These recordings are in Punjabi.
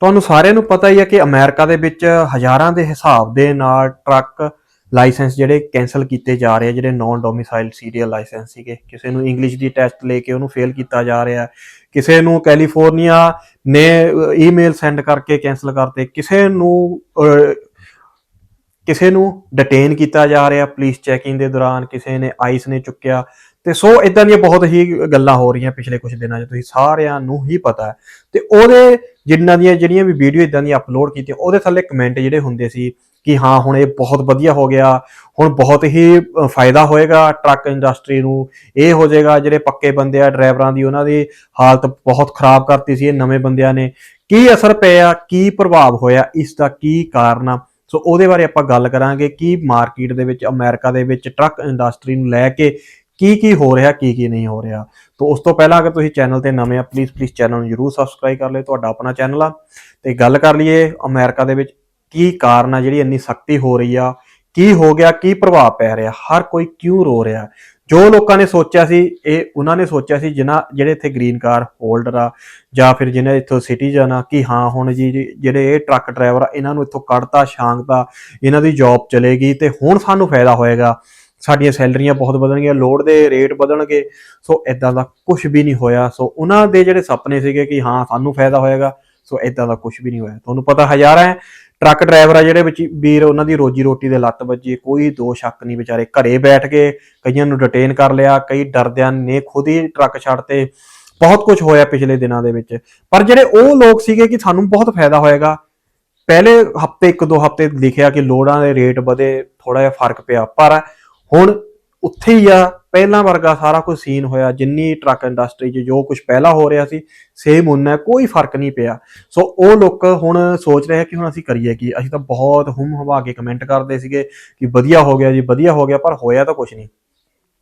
ਤੁਹਾਨੂੰ ਸਾਰਿਆਂ ਨੂੰ ਪਤਾ ਹੀ ਹੈ ਕਿ ਅਮਰੀਕਾ ਦੇ ਵਿੱਚ ਹਜ਼ਾਰਾਂ ਦੇ ਹਿਸਾਬ ਦੇ ਨਾਲ ਟਰੱਕ ਲਾਇਸੈਂਸ ਜਿਹੜੇ ਕੈਨਸਲ ਕੀਤੇ ਜਾ ਰਹੇ ਆ ਜਿਹੜੇ ਨਾਨ ਡੋਮਿਸਾਈਲ ਸੀਰੀਅਲ ਲਾਇਸੈਂਸ ਸੀਗੇ। ਕਿਸੇ ਨੂੰ ਇੰਗਲਿਸ਼ ਦੀ ਟੈਸਟ ਲੈ ਕੇ ਉਹਨੂੰ ਫੇਲ ਕੀਤਾ ਜਾ ਰਿਹਾ। ਕਿਸੇ ਨੂੰ ਕੈਲੀਫੋਰਨੀਆ ਨੇ ਈਮੇਲ ਸੈਂਡ ਕਰਕੇ ਕੈਨਸਲ ਕਰਤੇ। ਕਿਸੇ ਨੂੰ ਅਹ, ਕਿਸੇ ਨੂੰ ਡਿਟੇਨ ਕੀਤਾ ਜਾ ਰਿਹਾ ਪੁਲਿਸ ਚੈਕਿੰਗ ਦੇ ਦੌਰਾਨ। ਕਿਸੇ ਨੇ ਆਈਸ ਨੇ ਚੁੱਕਿਆ। ਤੇ ਸੋ ਇਦਾਂ ਦੀਆਂ ਬਹੁਤ ਹੀ ਗੱਲਾਂ ਹੋ ਰਹੀਆਂ ਪਿਛਲੇ ਕੁਝ ਦਿਨਾਂ 'ਚ, ਤੁਸੀਂ ਸਾਰਿਆਂ ਨੂੰ ਹੀ ਪਤਾ ਹੈ। ਤੇ ਉਹਦੇ ਜਿੰਨਾਂ ਦੀਆਂ ਜਿਹੜੀਆਂ ਵੀ ਵੀਡੀਓ ਇਦਾਂ ਦੀਆਂ ਅਪਲੋਡ ਕੀਤੀਆਂ, ਉਹਦੇ ਥੱਲੇ ਕਮੈਂਟ ਜਿਹੜੇ ਹੁੰਦੇ ਸੀ ਕਿ ਹਾਂ, ਹੁਣ ਇਹ ਬਹੁਤ ਵਧੀਆ ਹੋ ਗਿਆ, ਹੁਣ ਬਹੁਤ ਹੀ ਫਾਇਦਾ ਹੋਏਗਾ ਟਰੱਕ ਇੰਡਸਟਰੀ ਨੂੰ, ਇਹ ਹੋ ਜਾਏਗਾ, ਜਿਹੜੇ ਪੱਕੇ ਬੰਦੇ ਆ ਡਰਾਈਵਰਾਂ ਦੀ ਉਹਨਾਂ ਦੀ ਹਾਲਤ ਬਹੁਤ ਖਰਾਬ ਕਰਤੀ ਸੀ ਇਹ ਨਵੇਂ ਬੰਦਿਆਂ ਨੇ। ਕੀ ਅਸਰ ਪਿਆ, ਕੀ ਪ੍ਰਭਾਵ ਹੋਇਆ, ਇਸ ਦਾ ਕੀ ਕਾਰਨ ਆ? ਸੋ ਉਹਦੇ ਬਾਰੇ ਆਪਾਂ ਗੱਲ ਕਰਾਂਗੇ ਕਿ ਮਾਰਕੀਟ ਦੇ ਵਿੱਚ ਅਮਰੀਕਾ ਦੇ ਵਿੱਚ ਟਰੱਕ ਇੰਡਸਟਰੀ ਨੂੰ ਲੈ ਕੇ ਕੀ ਕੀ ਹੋ ਰਿਹਾ, ਕੀ ਕੀ ਨਹੀਂ ਹੋ ਰਿਹਾ। ਤੋਂ ਉਸ ਤੋਂ ਪਹਿਲਾਂ ਅਗਰ ਤੁਸੀਂ ਚੈਨਲ ਤੇ ਨਵੇਂ ਆ ਪਲੀਜ਼ ਪਲੀਜ਼ ਚੈਨਲ ਨੂੰ ਜਰੂਰ ਸਬਸਕ੍ਰਾਈਬ ਕਰ ਲਿਓ, ਤੁਹਾਡਾ ਆਪਣਾ ਚੈਨਲ ਆ। ਤੇ ਗੱਲ ਕਰ ਲਈਏ ਅਮਰੀਕਾ ਦੇ ਵਿੱਚ ਕੀ ਕਾਰਨ ਆ, ਜਿਹੜੀ ਇੰਨੀ ਸਖਤੀ ਹੋ ਰਹੀ ਆ, ਕੀ ਹੋ ਗਿਆ, ਕੀ ਪ੍ਰਭਾਵ ਪੈ ਰਿਹਾ, ਹਰ ਕੋਈ ਕਿਉਂ ਰੋ ਰਿਹਾ। ਜੋ ਲੋਕਾਂ ਨੇ ਸੋਚਿਆ ਸੀ, ਇਹ ਉਹਨਾਂ ਨੇ ਸੋਚਿਆ ਸੀ, ਜਿਨ੍ਹਾਂ, ਜਿਹੜੇ ਇੱਥੇ ਗ੍ਰੀਨ ਕਾਰ ਹੋਲਡਰ ਆ, ਜਾਂ ਫਿਰ ਜਿਹਨੇ ਇੱਥੋਂ ਸਿਟੀਜ਼ਨ ਆ, ਕਿ ਹਾਂ, ਹੁਣ ਜੀ ਜਿਹੜੇ ਇਹ ਟਰੱਕ ਡਰਾਈਵਰ ਆ, ਇਹਨਾਂ ਨੂੰ ਇੱਥੋਂ ਕੱਢਤਾ, ਛਾਂਗਤਾ, ਇਹਨਾਂ ਦੀ ਜੌਬ ਚਲੇਗੀ, ਤੇ ਹੁਣ ਸਾਨੂੰ ਫਾਇਦਾ ਹੋਏਗਾ। ਸਾਡੀਆਂ ਸੈਲਰੀਆਂ ਬਹੁਤ ਵਧਣਗੀਆਂ ਲੋਡ ਦੇ ਰੇਟ ਵਧਣਗੇ, ਸੋ ਇਦਾਂ ਦਾ ਕੁਝ ਵੀ ਨਹੀਂ ਹੋਇਆ। ਸੋ ਉਹਨਾਂ ਦੇ ਜਿਹੜੇ ਸੁਪਨੇ ਸੀਗੇ ਕਿ ਹਾਂ, ਸਾਨੂੰ ਫਾਇਦਾ ਹੋਏਗਾ, ਸੋ ਇਦਾਂ ਦਾ ਕੁਝ ਵੀ ਨਹੀਂ ਹੋਇਆ। ਤੁਹਾਨੂੰ ਪਤਾ ਹਜ਼ਾਰਾਂ ਹੈ, ਟਰੱਕ ਡਰਾਈਵਰ ਆ ਜਿਹੜੇ ਵਿੱਚ ਵੀਰ, ਉਹਨਾਂ ਦੀ ਰੋਜੀ ਰੋਟੀ ਦੇ ਲੱਤ ਵੱਜੀ, ਕੋਈ ਦੋ ਸ਼ੱਕ ਨਹੀਂ ਵਿਚਾਰੇ। ਘਰੇ ਬੈਠ ਕੇ ਕਈਆਂ ਨੂੰ ਡਿਟੇਨ ਕਰ ਲਿਆ, ਕਈ ਡਰਦਿਆਂ ਨੇ ਖੁਦ ਹੀ ਟਰੱਕ ਛੱਡਤੇ। ਬਹੁਤ ਕੁਝ ਹੋਇਆ ਪਿਛਲੇ ਦਿਨਾਂ ਦੇ ਵਿੱਚ। ਪਰ ਜਿਹੜੇ ਉਹ ਲੋਕ ਸੀਗੇ ਕਿ ਸਾਨੂੰ ਬਹੁਤ ਫਾਇਦਾ ਹੋਏਗਾ, ਪਹਿਲੇ ਹਫ਼ਤੇ ਇੱਕ ਦੋ ਹਫ਼ਤੇ ਲਿਖਿਆ ਕਿ ਲੋੜਾਂ ਦੇ ਰੇਟ ਵਧੇ ਥੋੜਾ ਜਿਹਾ ਫ਼ਰਕ ਪਿਆ। ਪਰ ਹੁਣ ਉੱਥੇ ਹੀ ਆ, ਪਹਿਲਾਂ ਵਰਗਾ ਸਾਰਾ ਕੁਝ ਸੀਨ ਹੋਇਆ, ਜਿੰਨੀ ਟਰੱਕ ਇੰਡਸਟਰੀ 'ਚ ਜੋ ਕੁਝ ਪਹਿਲਾਂ ਹੋ ਰਿਹਾ ਸੀ ਸੇਮ ਉਹਨਾਂ ਕੋਈ ਫ਼ਰਕ ਨਹੀਂ ਪਿਆ। ਸੋ ਉਹ ਲੋਕ ਹੁਣ ਸੋਚ ਰਹੇ ਕਿ ਹੁਣ ਅਸੀਂ ਕਰੀਏ ਕੀ? ਅਸੀਂ ਤਾਂ ਬਹੁਤ ਹੁੰਮ ਹਵਾ ਕੇ ਕਮੈਂਟ ਕਰਦੇ ਸੀਗੇ ਕਿ ਵਧੀਆ ਹੋ ਗਿਆ ਜੀ, ਵਧੀਆ ਹੋ ਗਿਆ, ਪਰ ਹੋਇਆ ਤਾਂ ਕੁਝ ਨਹੀਂ।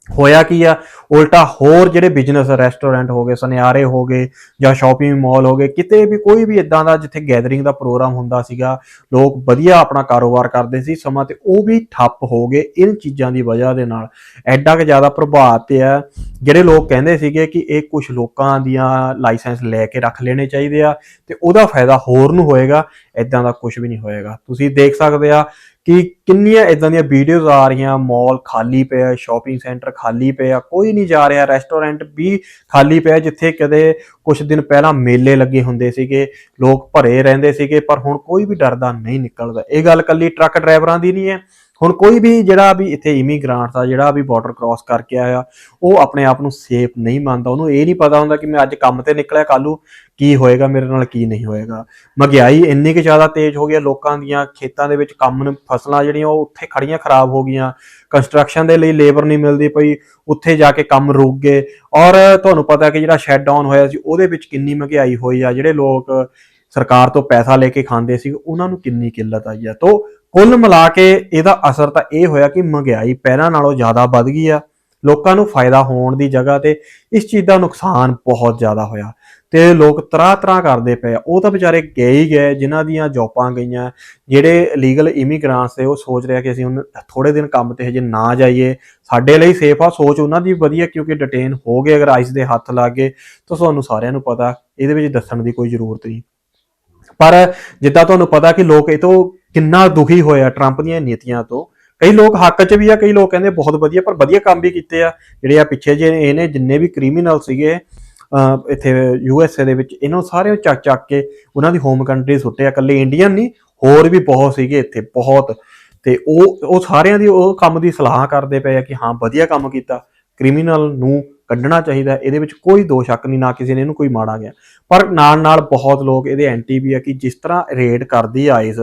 ਹੋਇਆ ਕੀ ਆ? ਉਲਟਾ ਹੋਰ ਜਿਹੜੇ ਬਿਜ਼ਨਸ ਰੈਸਟੋਰੈਂਟ ਹੋ ਗਏ, ਸੁਨਿਆਰੇ ਹੋ ਗਏ ਜਾਂ ਸ਼ਾਪਿੰਗ ਮਾਲ ਹੋ ਗਏ, ਕਿਤੇ ਵੀ ਕੋਈ ਵੀ ਇਦਾਂ ਦਾ ਜਿੱਥੇ ਗੈਦਰਿੰਗ ਦਾ ਪ੍ਰੋਗਰਾਮ ਹੁੰਦਾ ਸੀਗਾ, ਲੋਕ ਵਧੀਆ ਆਪਣਾ ਕਾਰੋਬਾਰ ਕਰਦੇ ਸੀ, ਸਮਾਂ ਤੇ ਉਹ ਵੀ ਠੱਪ ਹੋ ਗਏ ਇਨ ਚੀਜ਼ਾਂ ਦੀ ਵਜ੍ਹਾ ਦੇ ਨਾਲ। ਐਡਾ ਕਿ ਜ਼ਿਆਦਾ ਪ੍ਰਭਾਵ ਪਿਆ ਜਿਹੜੇ ਲੋਕ ਕਹਿੰਦੇ ਸੀਗੇ ਕਿ ਇਹ ਕੁਝ ਲੋਕਾਂ ਦੀਆਂ ਲਾਇਸੈਂਸ ਲੈ ਕੇ ਰੱਖ ਲੈਣੇ ਚਾਹੀਦੇ ਆ ਤੇ ਉਹਦਾ ਫਾਇਦਾ ਹੋਰ ਨੂੰ ਹੋਏਗਾ ਇਦਾਂ ਦਾ ਕੁਝ ਵੀ ਨਹੀਂ ਹੋਏਗਾ। ਤੁਸੀਂ ਦੇਖ ਸਕਦੇ ਆ ਕਿ ਕਿੰਨੀਆਂ ਇਦਾਂ ਦੀਆਂ ਵੀਡੀਓਜ਼ ਆ ਰਹੀਆਂ ਮਾਲ ਖਾਲੀ ਪਿਆ ਸ਼ਾਪਿੰਗ ਸੈਂਟਰ ਖਾਲੀ ਪਿਆ, ਕੋਈ ਨਹੀਂ ਜਾ ਰਿਹਾ ਰੈਸਟੋਰੈਂਟ ਵੀ ਖਾਲੀ ਪਿਆ, ਜਿੱਥੇ ਕਦੇ ਕੁਝ ਦਿਨ ਪਹਿਲਾਂ ਮੇਲੇ ਲੱਗੇ ਹੁੰਦੇ ਸੀਗੇ, ਲੋਕ ਭਰੇ ਰਹਿੰਦੇ ਸੀਗੇ, ਪਰ ਹੁਣ ਕੋਈ ਵੀ ਡਰਦਾ ਨਹੀਂ ਨਿਕਲਦਾ। ਇਹ ਗੱਲ ਕੱਲੀ ਟਰੱਕ ਡਰਾਈਵਰਾਂ ਦੀ ਨਹੀਂ ਹੈ। ਹੁਣ ਕੋਈ ਵੀ ਜਿਹੜਾ ਵੀ ਇੱਥੇ ਇਮੀਗ੍ਰਾਂਟਸ ਆ ਜਿਹੜਾ ਵੀ ਬਾਰਡਰ ਕ੍ਰਾਸ ਕਰਕੇ ਆਇਆ ਉਹ ਆਪਣੇ ਆਪ ਨੂੰ ਸੇਫ ਨਹੀਂ ਮੰਨਦਾ। ਉਹਨੂੰ ਇਹ ਨਹੀਂ ਪਤਾ ਹੁੰਦਾ ਕਿ ਮੈਂ ਅੱਜ ਕੰਮ ਤੇ ਨਿਕਲਿਆ ਕੱਲੂ ਕੀ ਹੋਏਗਾ ਮੇਰੇ ਨਾਲ ਕੀ ਨਹੀਂ ਹੋਏਗਾ। ਮਹਿੰਗਾਈ ਇੰਨੀ ਕਿ ਜ਼ਿਆਦਾ ਤੇਜ਼ ਹੋ ਗਈ ਹੈ, ਲੋਕਾਂ ਦੀਆਂ ਖੇਤਾਂ ਦੇ ਵਿੱਚ ਕੰਮ ਨੂੰ ਫਸਲਾਂ ਜਿਹੜੀਆਂ ਉਹ ਉੱਥੇ ਖੜੀਆਂ ਖਰਾਬ ਹੋ ਗਈਆਂ। ਕੰਸਟਰਕਸ਼ਨ ਦੇ ਲਈ ਲੇਬਰ ਨਹੀਂ ਮਿਲਦੀ ਪਈ ਉੱਥੇ ਜਾ ਕੇ ਕੰਮ ਰੁਕ ਗਏ। ਔਰ ਤੁਹਾਨੂੰ ਪਤਾ ਕਿ ਜਿਹੜਾ ਸ਼ੈਟ ਡਾਊਨ ਹੋਇਆ ਸੀ ਉਹਦੇ ਵਿੱਚ ਕਿੰਨੀ ਮਹਿੰਗਾਈ ਹੋਈ ਆ। ਜਿਹੜੇ ਲੋਕ ਸਰਕਾਰ ਤੋਂ ਪੈਸਾ ਲੈ ਕੇ ਖਾਂਦੇ ਸੀ ਉਹਨਾਂ ਨੂੰ ਕਿੰਨੀ ਕਿੱਲਤ ਆਈ ਆ। ਤੋਂ ਕੁੱਲ ਮਿਲਾ ਕੇ ਇਹਦਾ ਅਸਰ ਤਾਂ ਇਹ ਹੋਇਆ ਕਿ ਮਹਿੰਗਾਈ ਪਹਿਲਾਂ ਨਾਲੋਂ ਜ਼ਿਆਦਾ ਵੱਧ ਗਈ ਆ, ਲੋਕਾਂ ਨੂੰ ਫਾਇਦਾ ਹੋਣ ਦੀ ਜਗ੍ਹਾ ਤੇ ਇਸ ਚੀਜ਼ ਦਾ ਨੁਕਸਾਨ ਬਹੁਤ ਜ਼ਿਆਦਾ ਹੋਇਆ ਤੇ ਲੋਕ ਤਰਾ ਤਰਾ ਕਰਦੇ ਪਏ ਉਹ ਤਾਂ ਵਿਚਾਰੇ ਗਏ ਹੀ ਗਏ, ਜਿਨ੍ਹਾਂ ਦੀਆਂ ਜੌਬਾਂ ਗਈਆਂ, ਜਿਹੜੇ ਲੀਗਲ ਇਮੀਗ੍ਰਾਂਟਸ ਤੇ ਉਹ ਸੋਚ ਰਿਹਾ ਕਿ ਅਸੀਂ ਹੁਣ ਥੋੜੇ ਦਿਨ ਕੰਮ ਤੇ ਹਜੇ ਨਾ ਜਾਈਏ। ਸਾਡੇ ਲਈ ਸੇਫ ਆ, ਸੋਚ ਉਹਨਾਂ ਦੀ ਵਧੀਆ ਕਿਉਂਕਿ ਡਿਟੇਨ ਹੋ ਗਏ, ਅਗਰ ਆਈਸ ਦੇ ਹੱਥ ਲੱਗ ਗਏ, ਤਾਂ ਤੁਹਾਨੂੰ ਸਾਰਿਆਂ ਨੂੰ ਪਤਾ, ਇਹਦੇ ਵਿੱਚ ਦੱਸਣ ਦੀ ਕੋਈ ਜ਼ਰੂਰਤ ਨਹੀਂ। ਪਰ ਜਿੱਦਾਂ ਤੁਹਾਨੂੰ ਪਤਾ ਕਿ ਲੋਕ ਇਹ ਤੋਂ ਕਿੰਨਾ ਦੁਖੀ ਹੋਇਆ ਟਰੰਪ ਦੀਆਂ ਨੀਤੀਆਂ ਤੋਂ। ਕਈ ਲੋਕ ਹੱਕ 'ਚ ਵੀ ਆ, ਕਈ ਲੋਕ ਕਹਿੰਦੇ ਬਹੁਤ ਵਧੀਆ, ਪਰ ਵਧੀਆ ਕੰਮ ਵੀ ਕੀਤੇ ਆ। ਜਿਹੜੇ ਆ ਪਿੱਛੇ ਜੇ ਇਹਨੇ ਜਿੰਨੇ ਵੀ ਕ੍ਰਿਮੀਨਲ ਸੀਗੇ ਇੱਥੇ ਯੂ ਐਸ ਏ ਦੇ ਵਿੱਚ, ਇਹਨਾਂ ਨੂੰ ਸਾਰੇ ਚੱਕ ਚੱਕ ਕੇ ਉਹਨਾਂ ਦੀ ਹੋਮ ਕੰਟਰੀ ਸੁੱਟਿਆ। ਇਕੱਲੇ ਇੰਡੀਅਨ ਨਹੀਂ ਹੋਰ ਵੀ ਬਹੁਤ ਸੀਗੇ ਇੱਥੇ, ਬਹੁਤ। ਤੇ ਉਹ ਉਹ ਸਾਰਿਆਂ ਦੀ ਉਹ ਕੰਮ ਦੀ ਸਲਾਹ ਕਰਦੇ ਪਏ ਆ ਕਿ ਹਾਂ, ਵਧੀਆ ਕੰਮ ਕੀਤਾ। ਕ੍ਰਿਮੀਨਲ ਨੂੰ ਕੱਢਣਾ ਚਾਹੀਦਾ ਇਹਦੇ ਵਿੱਚ ਕੋਈ ਦੋ ਸ਼ੱਕ ਨਹੀਂ, ਨਾ ਕਿਸੇ ਨੇ ਇਹਨੂੰ ਕੋਈ ਮਾੜਾ ਗਿਆ ਪਰ ਨਾਲ ਨਾਲ ਬਹੁਤ ਲੋਕ ਇਹਦੇ ਐਂਟੀ ਵੀ ਆ ਕਿ ਜਿਸ ਤਰ੍ਹਾਂ ਰੇਡ ਕਰਦੀ ਆਈਸ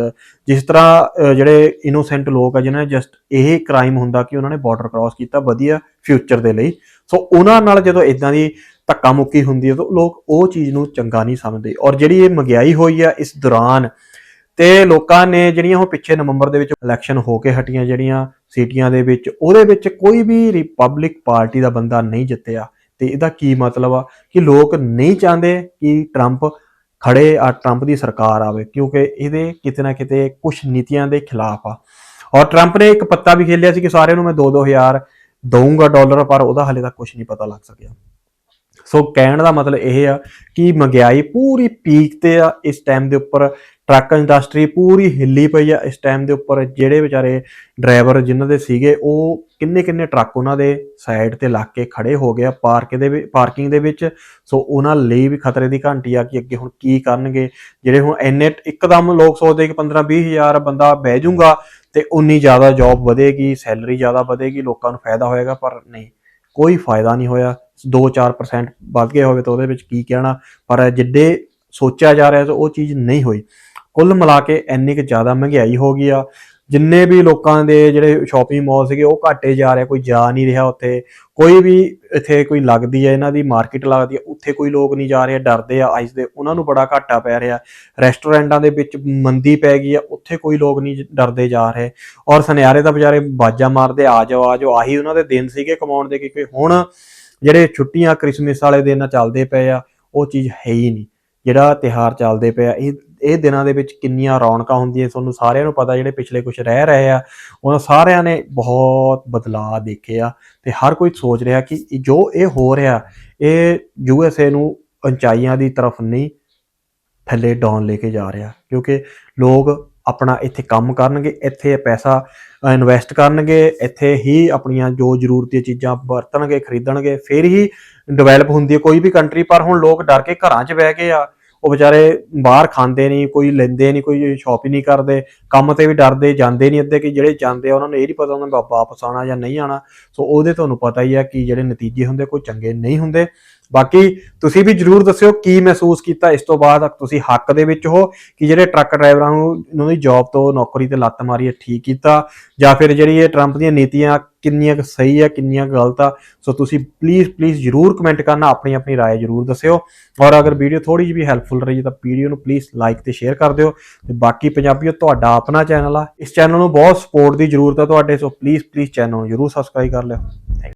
ਜਿਸ ਤਰ੍ਹਾਂ ਜਿਹੜੇ ਇਨੋਸੈਂਟ ਲੋਕ ਆ ਜਿਨ੍ਹਾਂ ਨੇ ਜਸਟ ਇਹ ਕ੍ਰਾਈਮ ਹੁੰਦਾ ਕਿ ਉਹਨਾਂ ਨੇ ਬਾਰਡਰ ਕ੍ਰਾਸ ਕੀਤਾ ਵਧੀਆ ਫਿਊਚਰ ਦੇ ਲਈ। ਸੋ ਉਹਨਾਂ ਨਾਲ ਜਦੋਂ ਇਦਾਂ ਦੀ ਧੱਕਾ ਮੁੱਕੀ ਹੁੰਦੀ ਹੈ ਤਾਂ ਲੋਕ ਉਹ ਚੀਜ਼ ਨੂੰ ਚੰਗਾ ਨਹੀਂ ਸਮਝਦੇ। ਔਰ ਜਿਹੜੀ ਇਹ ਮਹਿੰਗਾਈ ਹੋਈ ਆ ਇਸ ਦੌਰਾਨ ਤੇ ਲੋਕਾਂ ਨੇ ਜਿਹੜੀਆਂ ਉਹ ਪਿੱਛੇ ਨਵੰਬਰ ਦੇ ਵਿੱਚ ਇਲੈਕਸ਼ਨ ਹੋ ਕੇ ਹਟੀਆਂ ਜਿਹੜੀਆਂ ਸੀਟੀਆਂ ਦੇ ਵਿੱਚ, ਉਹਦੇ ਵਿੱਚ ਕੋਈ ਵੀ ਰਿਪਬਲਿਕ ਪਾਰਟੀ ਦਾ ਬੰਦਾ ਨਹੀਂ ਜਿੱਤਿਆ। ਤੇ ਇਹਦਾ ਕੀ ਮਤਲਬ ਆ? ਕਿ ਲੋਕ ਨਹੀਂ ਚਾਹੁੰਦੇ ਕਿ ਟਰੰਪ ਖੜੇ ਆ ਟਰੰਪ ਦੀ ਸਰਕਾਰ ਆਵੇ, ਕਿਉਂਕਿ ਇਹਦੇ ਕਿਤੇ ਨਾ ਕਿਤੇ ਕੁਝ ਨੀਤੀਆਂ ਦੇ ਖਿਲਾਫ ਆ। ਔਰ ਟਰੰਪ ਨੇ ਇੱਕ ਪੱਤਾ ਵੀ ਖੇਲਿਆ ਸੀ ਕਿ ਸਾਰਿਆਂ ਨੂੰ ਮੈਂ 2-2000 ਦਊਂਗਾ ਡਾਲਰ, ਪਰ ਉਹਦਾ ਹਲੇ ਤੱਕ ਕੁਝ ਨਹੀਂ ਪਤਾ ਲੱਗ ਸਕਿਆ। ਸੋ ਕਹਿਣ ਦਾ ਮਤਲਬ ਇਹ ਆ ਕਿ ਮਹਿੰਗਾਈ ਪੂਰੀ ਪੀਕ ਤੇ ਆ, ਇਸ ਟਾਈਮ ਦੇ ਉੱਪਰ ਟਰੱਕ ਇੰਡਸਟਰੀ ਪੂਰੀ ਹਿੱਲੀ ਪਈ ਆ, ਇਸ ਟਾਈਮ ਦੇ ਉੱਪਰ ਜਿਹੜੇ ਵਿਚਾਰੇ ਡਰਾਈਵਰ ਜਿਨ੍ਹਾਂ ਦੇ ਸੀਗੇ, ਉਹ ਕਿੰਨੇ ਕਿੰਨੇ ਟਰੱਕ ਉਹਨਾਂ ਦੇ ਸਾਈਡ ਤੇ ਲੱਗ ਕੇ ਖੜੇ ਹੋ ਗਏ ਆ ਪਾਰਕ ਦੇ ਪਾਰਕਿੰਗ ਦੇ ਵਿੱਚ। ਸੋ ਉਹਨਾਂ ਲਈ ਵੀ ਖਤਰੇ ਦੀ ਘੰਟੀ ਆ ਕਿ ਅੱਗੇ ਹੁਣ ਕੀ ਕਰਨਗੇ। ਜਿਹੜੇ ਹੁਣ ਇੰਨੇ ਇੱਕਦਮ ਲੋਕ ਸੋਚਦੇ ਕਿ 15 20 ਹਜ਼ਾਰ ਬੰਦਾ ਬਹਿ ਜਾਊਗਾ ਤੇ ਉਨੀ ਜ਼ਿਆਦਾ ਜੌਬ ਵਧੇਗੀ ਸੈਲਰੀ ਜ਼ਿਆਦਾ ਵਧੇਗੀ, ਲੋਕਾਂ ਨੂੰ ਫਾਇਦਾ ਹੋਏਗਾ, ਪਰ ਨਹੀਂ। ਕੋਈ ਫਾਇਦਾ ਨਹੀਂ ਹੋਇਆ। 2-4% ਵੱਧ ਗਿਆ ਹੋਵੇ ਤਾਂ ਉਹਦੇ ਵਿੱਚ ਕੀ ਕਹਿਣਾ। ਪਰ ਜਿੱਡੇ ਸੋਚਿਆ ਜਾ ਰਿਹਾ ਤਾਂ ਉਹ ਚੀਜ਼ ਨਹੀਂ ਹੋਈ। ਕੁੱਲ ਮਿਲਾ ਕੇ ਇੰਨੀ ਕੁ ਜ਼ਿਆਦਾ ਮਹਿੰਗਾਈ ਹੋ ਗਈ ਆ। ਜਿੰਨੇ ਵੀ ਲੋਕਾਂ ਦੇ ਜਿਹੜੇ ਸ਼ਾਪਿੰਗ ਮਾਲ ਸੀਗੇ, ਉਹ ਘਾਟੇ ਜਾ ਰਿਹਾ, ਕੋਈ ਜਾ ਨਹੀਂ ਰਿਹਾ ਉੱਥੇ। ਕੋਈ ਵੀ ਇੱਥੇ ਕੋਈ ਲੱਗਦੀ ਹੈ, ਇਹਨਾਂ ਦੀ ਮਾਰਕੀਟ ਲੱਗਦੀ ਹੈ, ਉੱਥੇ ਕੋਈ ਲੋਕ ਨਹੀਂ ਜਾ ਰਹੇ, ਡਰਦੇ ਆ ਆਈਸ ਦੇ ਉਹਨਾਂ ਨੂੰ ਬੜਾ ਘਾਟਾ ਪੈ ਰਿਹਾ। ਰੈਸਟੋਰੈਂਟਾਂ ਦੇ ਵਿੱਚ ਮੰਦੀ ਪੈ ਗਈ ਆ ਉੱਥੇ ਕੋਈ ਲੋਕ ਨਹੀਂ ਡਰਦੇ ਜਾ ਰਹੇ। ਔਰ ਸੁਨਿਆਰੇ ਤਾਂ ਵਿਚਾਰੇ ਬਾਜਾ ਮਾਰਦੇ, ਆ ਜਾਓ ਆ ਜਾਓ, ਆਹੀ ਉਹਨਾਂ ਦੇ ਦਿਨ ਸੀਗੇ ਕਮਾਉਣ ਦੇ, ਕਿਉਂਕਿ ਹੁਣ ਜਿਹੜੇ ਛੁੱਟੀਆਂ ਕ੍ਰਿਸਮਸ ਵਾਲੇ ਦਿਨ ਚੱਲਦੇ ਪਏ ਆ, ਉਹ ਚੀਜ਼ ਹੈ ਹੀ ਨਹੀਂ। ਜਿਹੜਾ ਤਿਹਾਰ ਚੱਲਦੇ ਪਏ ਆ ਇਹ ਇਹ ਦਿਨਾਂ ਦੇ ਵਿੱਚ ਕਿੰਨੀਆਂ ਰੌਣਕਾਂ ਹੁੰਦੀਆਂ, ਤੁਹਾਨੂੰ ਸਾਰਿਆਂ ਨੂੰ ਪਤਾ ਜਿਹੜੇ ਪਿਛਲੇ ਕੁਝ ਰਹਿ ਰਹੇ ਆ, ਉਹਨਾਂ ਸਾਰਿਆਂ ਨੇ ਬਹੁਤ ਬਦਲਾਅ ਦੇਖੇ ਆ ਤੇ ਹਰ ਕੋਈ ਸੋਚ ਰਿਹਾ ਕਿ ਜੋ ਇਹ ਹੋ ਰਿਹਾ, ਇਹ ਯੂ ਐੱਸ ਏ ਨੂੰ ਉਚਾਈਆਂ ਦੀ ਤਰਫ ਨਹੀਂ ਥੱਲੇ ਡਾਊਨ ਲੈ ਕੇ ਜਾ ਰਿਹਾ, ਕਿਉਂਕਿ ਲੋਕ ਆਪਣਾ ਇੱਥੇ ਕੰਮ ਕਰਨਗੇ, ਇੱਥੇ ਪੈਸਾ ਇਨਵੈਸਟ ਕਰਨਗੇ, ਇੱਥੇ ਹੀ ਆਪਣੀਆਂ ਜੋ ਜ਼ਰੂਰਤ ਚੀਜ਼ਾਂ ਵਰਤਣਗੇ, ਖਰੀਦਣਗੇ, ਫਿਰ ਹੀ ਡਿਵੈਲਪ ਹੁੰਦੀ ਹੈ, ਕੋਈ ਵੀ ਕੰਟਰੀ ਪਰ ਹੁਣ ਲੋਕ ਡਰ ਕੇ ਘਰਾਂ 'ਚ ਬਹਿ ਗਏ ਆ ਉਹ ਵਿਚਾਰੇ ਬਾਹਰ ਖਾਂਦੇ ਨਹੀਂ, ਕੋਈ ਲੈਂਦੇ ਨਹੀਂ, ਕੋਈ ਸ਼ਾਪਿੰਗ ਨਹੀਂ ਕਰਦੇ, ਕੰਮ ਤੇ ਵੀ ਡਰਦੇ, ਜਾਂਦੇ ਨਹੀਂ ਅੱਧੇ ਕਿ ਜਿਹੜੇ ਜਾਂਦੇ ਆ, ਉਹਨਾਂ ਨੂੰ ਇਹ ਨਹੀਂ ਪਤਾ ਉਹਨਾਂ ਨੇ ਵਾਪਸ ਆਣਾ ਜਾਂ ਨਹੀਂ ਆਣਾ ਸੋ ਉਹਦੇ ਤੁਹਾਨੂੰ ਪਤਾ ਹੀ ਆ ਕਿ ਜਿਹੜੇ ਨਤੀਜੇ ਹੁੰਦੇ ਕੋਈ ਚੰਗੇ ਨਹੀਂ ਹੁੰਦੇ। ਬਾਕੀ ਤੁਸੀਂ ਵੀ ਜਰੂਰ ਦੱਸਿਓ ਕੀ ਮਹਿਸੂਸ ਕੀਤਾ ਇਸ ਤੋਂ ਬਾਅਦ ਤੁਸੀਂ ਹੱਕ ਦੇ ਵਿੱਚ ਹੋ ਕਿ ਜਿਹੜੇ ਟਰੱਕ ਡਰਾਈਵਰਾਂ ਨੂੰ ਉਹਨਾਂ ਦੀ ਜੌਬ ਤੋਂ ਨੌਕਰੀ ਤੇ ਲੱਤ ਮਾਰੀ ਹੈ ਠੀਕ ਕੀਤਾ ਜਾਂ ਫਿਰ ਜਿਹੜੀ ਇਹ ਟਰੰਪ ਦੀਆਂ ਨੀਤੀਆਂ ਕਿੰਨੀਆਂ ਕੁ ਸਹੀ ਆ ਕਿੰਨੀਆਂ ਕੁ ਗਲਤ ਆ ਸੋ ਤੁਸੀਂ ਪਲੀਜ਼ ਪਲੀਜ਼ ਜਰੂਰ ਕਮੈਂਟ ਕਰਨਾ ਆਪਣੀ ਆਪਣੀ رائے ਜਰੂਰ ਦੱਸਿਓ ਔਰ ਅਗਰ ਵੀਡੀਓ ਥੋੜੀ ਜਿਹੀ ਵੀ ਹੈਲਪਫੁਲ ਰਹੀ ਤਾਂ ਵੀਡੀਓ ਨੂੰ ਪਲੀਜ਼ ਲਾਈਕ ਤੇ ਸ਼ੇਅਰ ਕਰ ਦਿਓ ਤੇ ਬਾਕੀ ਪੰਜਾਬੀਓ ਤੁਹਾਡਾ ਆਪਣਾ ਚੈਨਲ ਆ ਇਸ ਚੈਨਲ ਨੂੰ ਬਹੁਤ ਸਪੋਰਟ ਦੀ ਜ਼ਰੂਰਤ ਆ ਤੁਹਾਡੇ ਸੋ ਪਲੀਜ਼ ਪਲੀਜ਼ ਚੈਨਲ ਨੂੰ ਜਰੂਰ ਸਬਸਕ੍ਰਾਈਬ ਕਰ ਲਿਓ